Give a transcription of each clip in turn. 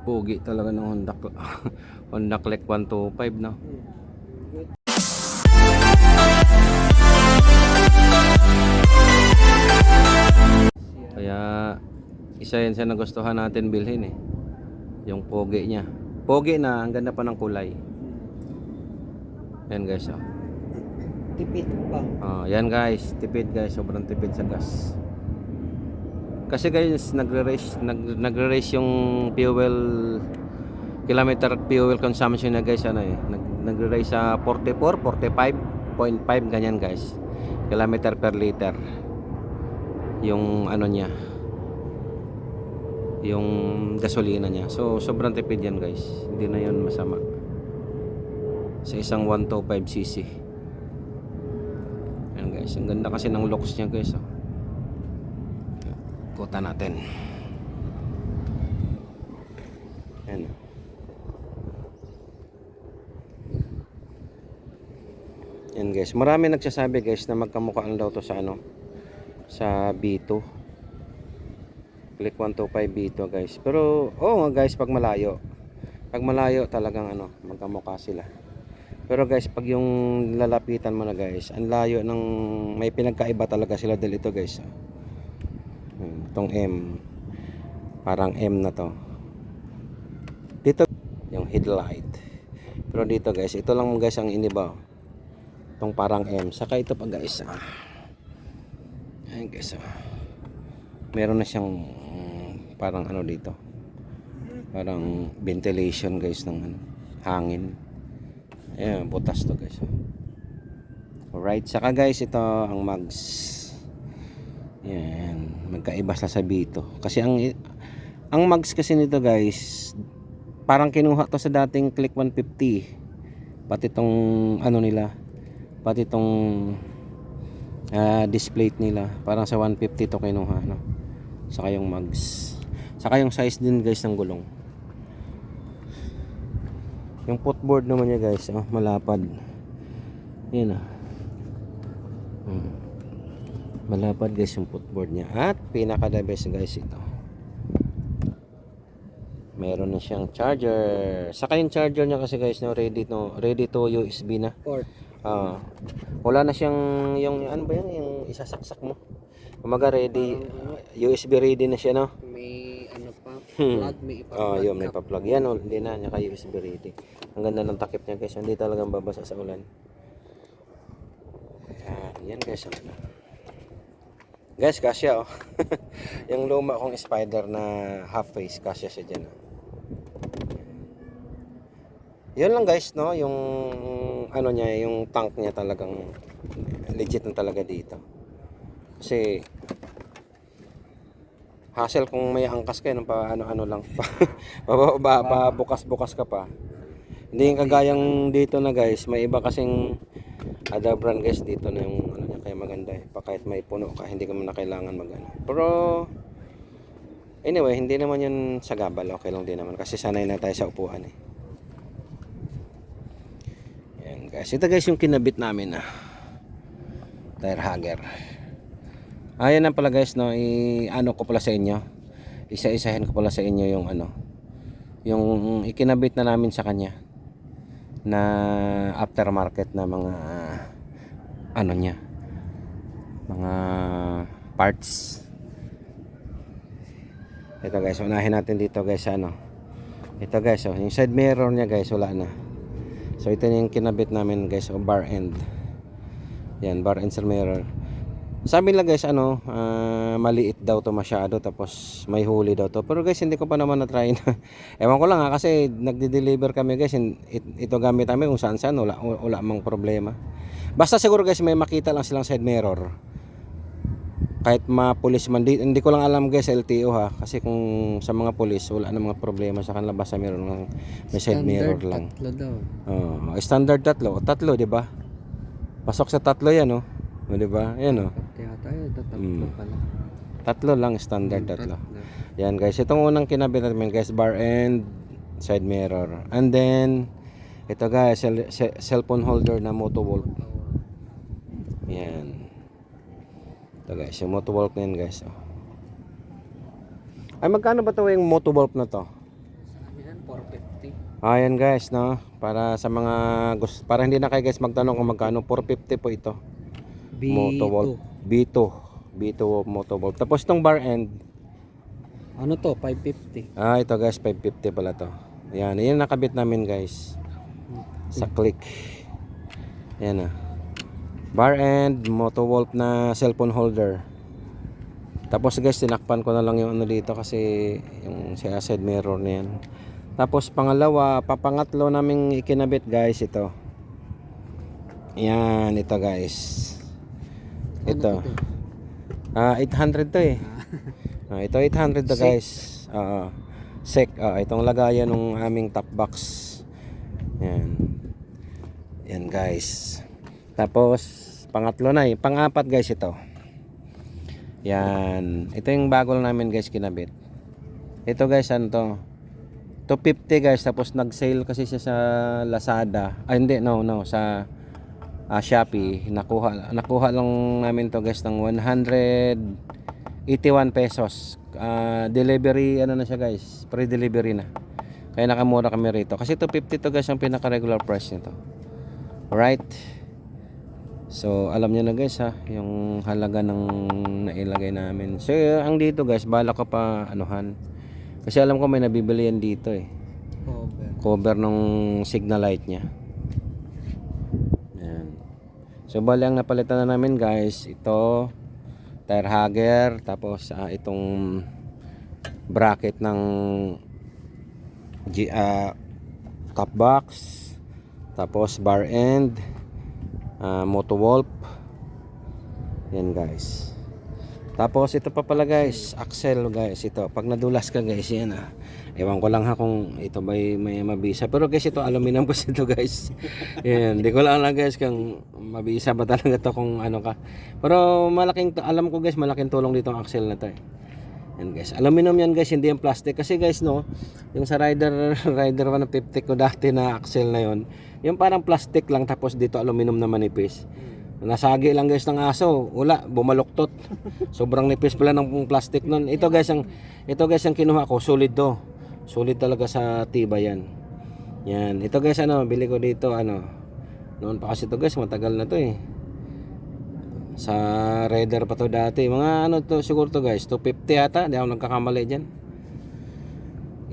Pogi talaga ng Honda, Honda Click 125 no. Kaya isa yan sa nagustuhan natin bilhin eh. Yung pogi niya. Pogi na, ang ganda pa ng kulay. Yan guys oh. Tipid pa. Ah, yan guys, tipid guys, sobrang tipid sa gas. Kasi guys, nagre-race nag, nagre-race yung fuel kilometer fuel consumption na guys ano eh. Nag, nagre-race sa 44, 45.5 ganyan guys. Kilometer per liter. Yung ano niya. Yung gasolina niya. So sobrang tipid yan guys. Hindi na 'yon masama. Sa isang 125cc. Ayan guys, ang ganda kasi ng looks niya guys. Oh. Kuta natin. Ayan. oh. Yan guys, marami nagsasabi guys na magkamukhaan daw to sa ano sa B2. Click 125 B2 guys. Pero oo nga guys, pag malayo. Pag malayo talagang ano, magkamukha sila. Pero guys, pag yung lalapitan mo na guys, ang layo ng may pinagkaiba talaga sila dahil ito guys. Itong M. Parang M na to. Dito yung headlight. Pero dito guys, ito lang guys ang iniba. oh. Itong parang M. Saka ito pa guys. Ah. Ayan guys. ah. Meron na siyang mm, parang ano dito. Parang ventilation guys ng ano, hangin. Ayan, butas to guys. oh. Alright, saka guys, ito ang mags. Yan, magkaiba sa sabi ito. Kasi ang ang mags kasi nito guys, parang kinuha to sa dating Click 150. Pati tong ano nila, pati tong ah, display nila, parang sa 150 to kinuha, no. Saka yung mags. Saka yung size din guys ng gulong. Yung footboard naman niya guys, oh, malapad. Yan ah. Hmm. Malapad guys yung footboard niya. At pinaka the best guys ito. Meron na siyang charger. Saka yung charger niya kasi guys, no, ready to ready to USB na. Port. Ah. wala na siyang yung ano ba yan, yung isasaksak mo. Kumaga ready USB ready na siya no. May ano pa, Hmm. plug, may ipa Oh, yun, may pa-plug. Yan, oh, hindi na, naka USB ready. Ang ganda ng takip niya guys, hindi talagang babasa sa ulan. Yan, yan guys, ang. Guys, kasya oh. yung luma kong spider na half face, kasya siya dyan. Oh. Yun lang guys, no, yung ano niya, yung tank niya talagang legit na talaga dito. Kasi hassle kung may angkas kayo ng pa ano-ano lang pa, pa, bukas-bukas ka pa hindi yung kagayang dito na guys may iba kasing other brand guys dito na yung ano kaya maganda eh. Pa kahit may puno ka hindi ka man kailangan mag ano. Pero anyway hindi naman yun sa gabal. Okay lang din naman. Kasi sanay na tayo sa upuan eh. Yan guys. Ito guys yung kinabit namin na tire hugger. Ayan na pala guys no, i ano ko pala sa inyo. Isa-isahin ko pala sa inyo yung ano, yung ikinabit na namin sa kanya na aftermarket na mga ano niya. Mga parts. Ito guys, unahin natin dito guys ano. Ito guys, oh, yung side mirror niya guys wala na. So ito yung kinabit namin guys, oh, bar end. Yan, bar end sa mirror. Sabi nila guys ano, ah, maliit daw to masyado tapos may huli daw to. Pero guys hindi ko pa naman na-try na. Ewan ko lang ha kasi nagde-deliver kami guys. it- Ito gamit namin kung saan saan wala, wala mang problema. Basta siguro guys may makita lang silang side mirror. Kahit mga pulis man, di, hindi ko lang alam guys LTO ha. Kasi kung sa mga pulis wala na mga problema sa kanila basta meron lang may side mirror lang. Tatlo daw. Oh, standard tatlo. O, tatlo, di ba? Pasok sa tatlo yan, oh. O, di ba? Yan, oh. Kaya tayo, tatlo Mm. pala. Tatlo lang, standard tatlo. Yan, guys. Itong unang kinabit namin, guys, bar end, side mirror. And then, ito guys, cell- ce- cellphone holder na Motowolf. Yan. Ito guys, yung Motowolf na yan, guys. Oh. Ay, magkano ba ito yung Motowolf na to? Sabi Ayan guys, no? Para sa mga gusto, para hindi na kayo guys magtanong kung magkano, 450 po ito. Motovolt. B2. B2 motovolt. Tapos tong bar end, Ano to? 550. ah ito guys, 550 pala to. Yan, yan nakabit namin guys. Sa click. Yan ah. Bar end, motovolt na cellphone holder. Tapos guys, tinakpan ko na lang yung ano dito kasi yung si side mirror na yan. Tapos pangalawa, papangatlo naming ikinabit guys ito. Yan, ito guys. Ito. Ah, 800 to eh. Ah, ito 800 to guys. Oo. sec. Ah, itong lagayan ng aming top box. Yan. Yan guys. Tapos pangatlo na eh. Pangapat guys ito. Yan. Ito yung bago namin guys kinabit. Ito guys ano to? 250 guys tapos nag-sale kasi siya sa Lazada. Ah hindi no no sa ah, Shopee. Nakuha nakuha lang namin to guys ng 181 pesos. Ah, delivery ano na siya guys. Pre-delivery na. Kaya nakamura kami rito. Kasi 250 to guys ang pinaka-regular price nito. Alright. So, alam niyo na guys ha, yung halaga ng nailagay namin. So, ang dito guys, bala ko pa anuhan. Kasi alam ko may nabibili yan dito eh. Cover. Cover nung signal light niya. Yan. So, bali ang napalitan na namin guys, ito, tire hugger, tapos ah, itong bracket ng G, ah, top box, tapos bar end, uh, Motowolf. Yan guys. Tapos ito pa pala guys, axle guys ito. Pag nadulas ka guys, yan ah. Ewan ko lang ha kung ito ba may mabisa. Pero guys ito aluminum kasi ito guys. yan, di ko lang lang guys kung mabisa ba talaga to kung ano ka. Pero malaking alam ko guys, malaking tulong dito ang axle na to eh. Yan guys. Aluminum yan guys, hindi yung plastic. Kasi guys no, yung sa Rider Rider 150 ko dati na axle na yon, yung parang plastic lang tapos dito aluminum na manipis. Nasagi lang guys ng aso, wala, bumaluktot. Sobrang nipis pala ng plastic nun. Ito guys ang ito guys ang kinuha ko, solid to. Solid talaga sa tiba yan. Yan. Ito guys ano, bili ko dito ano. Noon pa kasi to guys, matagal na to eh. Sa Raider pa to dati. Mga ano to siguro to guys, 250 ata, di ako nagkakamali diyan.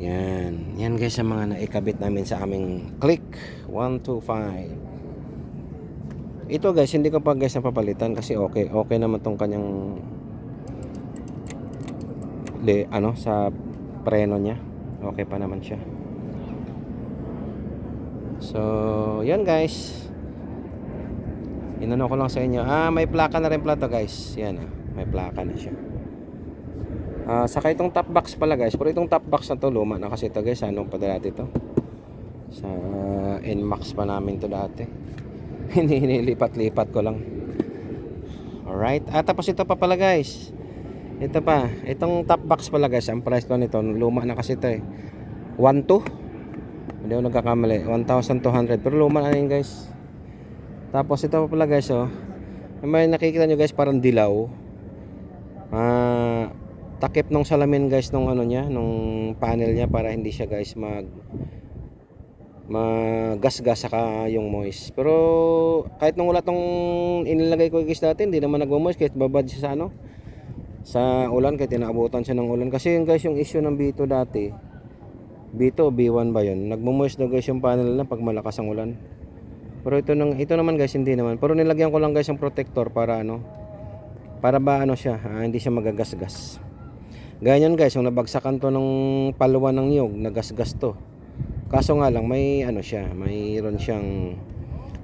Yan. Yan guys ang mga naikabit namin sa aming click 125. Ito guys, hindi ko pa guys napapalitan kasi okay. Okay naman tong kanyang le, ano sa preno niya. Okay pa naman siya. So, yan guys. Inano ko lang sa inyo. Ah, may plaka na rin pala to guys. Yan ah. May plaka na siya. Ah, saka itong top box pala guys. Pero itong top box na to luma na kasi ito guys. Anong pa dati to? Sa NMAX pa namin to dati. Hinilipat-lipat ko lang. Alright. Ah, tapos ito pa pala guys. Ito pa. Itong top box pala guys. Ang price ko nito. Luma na kasi ito eh. 1.2. Hindi ako nagkakamali. 1,200. Pero luma na yun guys. Tapos ito pa pala guys oh. May nakikita nyo guys parang dilaw. Ah, takip nung salamin guys nung ano niya, nung panel niya para hindi siya guys mag magasgas saka yung moist. Pero kahit nung wala tong inilagay ko guys dati, hindi naman nagmo-moist kahit babad siya sa ano sa ulan kahit inaabutan siya ng ulan kasi yung guys yung issue ng B2 dati B2 B1 ba yun nagmo-moist daw guys yung panel na pag malakas ang ulan pero ito nang ito naman guys hindi naman. Pero nilagyan ko lang guys yung protector para ano para ba ano siya ah, hindi siya magagasgas. Ganyan guys yung nabagsakan to ng paluwa ng niyog nagasgas to. Kaso nga lang may ano siya mayroon siyang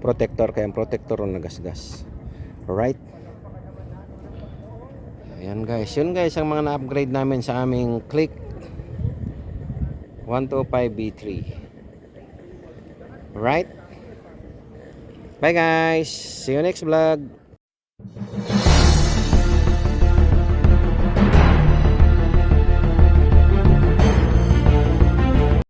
protector kaya ang protector ang nagasgas. Alright? Ayan guys, yun guys ang mga na-upgrade namin sa aming Click 125B3. Right? Bye guys. See you next vlog.